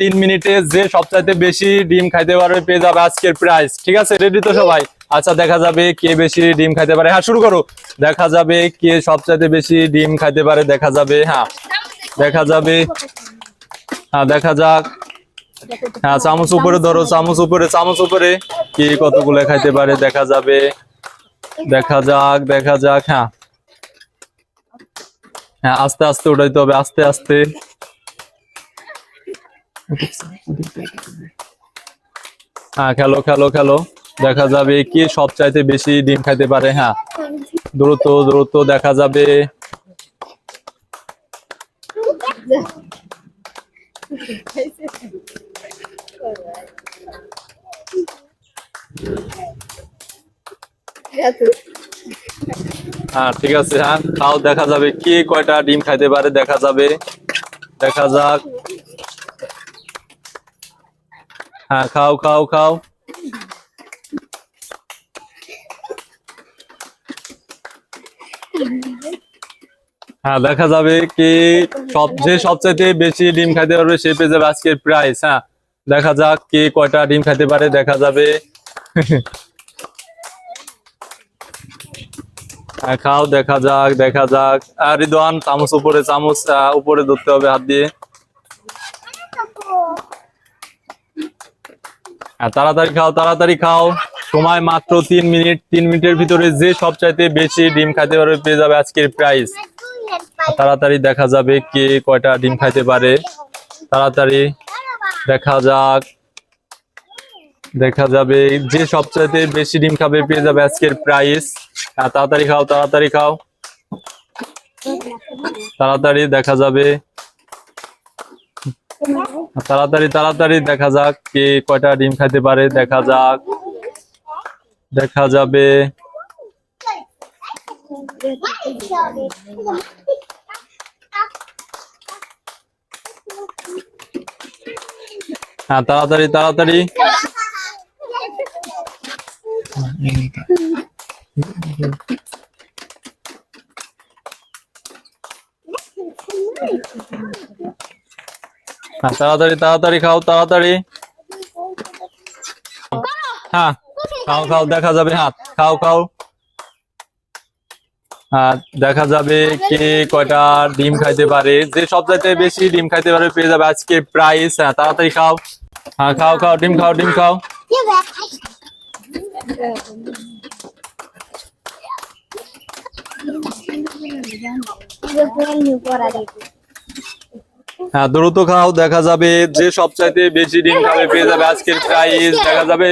তিন মিনিটে যে সবচাইতে বেশি ডিম খাইতে পারবে পেয়ে যাবে আজকের প্রাইস ঠিক আছে? রেডি তো সবাই? আচ্ছা দেখা যাবে কে বেশি ডিম খাইতে পারে। হ্যাঁ শুরু করো। দেখা যাবে কে সবচাইতে বেশি ডিম খাইতে পারে। দেখা যাবে হ্যাঁ। দেখা যাবে হ্যাঁ দেখা যাক। হ্যাঁ চামচ উপরে ধরো, চামচ উপরে চামচ উপরে। কে কতগুলো খাইতে পারে, দেখা যাবে। দেখা যাক দেখা যাক হ্যাঁ। হ্যাঁ আস্তে আস্তে উঠাইতে হবে, আস্তে আস্তে। হ্যাঁ খেলো খেলো খেলো। দেখা যাবে কি সব চাইতে বেশি ডিম খাইতে পারে হ্যাঁ। দ্রুত দ্রুত দেখা যাবে। হ্যাঁ ঠিক আছে হ্যাঁ। খাও দেখা যাবে কে কয়টা ডিম খাইতে পারে, দেখা যাবে। দেখা যাক। হ্যাঁ খাও খাও খাও হ্যাঁ দেখা যাবে কি সবচেয়ে সবচাইতে বেশি ডিম খাইতে পারবে সে পেয়ে যাবে আজকের প্রাইস হ্যাঁ। দেখা যাক কে কয়টা ডিম খাইতে পারে দেখা যাবে। হ্যাঁ, খাও দেখা যাক দেখা যাক। আর রিদওয়ান চামচ উপরে চামচ উপরে ধরতে হবে হাত দিয়ে। তাড়াতাড়ি খাও তাড়াতাড়ি খাও। সময় মাত্র তিন মিনিট, তিন মিনিটের ভিতরে যে সবচাইতে বেশি ডিম খাইতে পারবে পেয়ে যাবে আজকের প্রাইস তাড়াতাড়ি দেখা যাবে কে কয়টা ডিম খাইতে পারে। তাড়াতাড়ি দেখা যাক। দেখা যাবে যে সবচাইতে বেশি ডিম খাবে পেয়ে যাবে আজকের প্রাইস তাড়াতাড়ি খাও তাড়াতাড়ি খাও। তাড়াতাড়ি দেখা যাবে। তাড়াতাড়ি তাড়াতাড়ি দেখা যাক কে কয়টা ডিম খাইতে পারে, দেখা যাক। দেখা যাবে। হ্যাঁ তাড়াতাড়ি তাড়াতাড়ি। তাড়াতাড়ি তাড়াতাড়ি খাও, তাড়াতাড়ি। হ্যাঁ খাও খাও, দেখা যাবে হ্যাঁ খাও খাও। দেখা যাবে কে কয়টা ডিম খাইতে পারে। যে সব চাইতে বেশি ডিম খাইতে পারে, পেয়ে যাবে আজকে প্রাইস হ্যাঁ তাড়াতাড়ি খাও। হ্যাঁ খাও খাও, ডিম খাও ডিম খাও। হ্যাঁ দ্রুত খাও, দেখা যাবে যে সবচাইতে বেশি ডিম খাবে, পেয়ে যাবে আজকের প্রাইস দেখা যাবে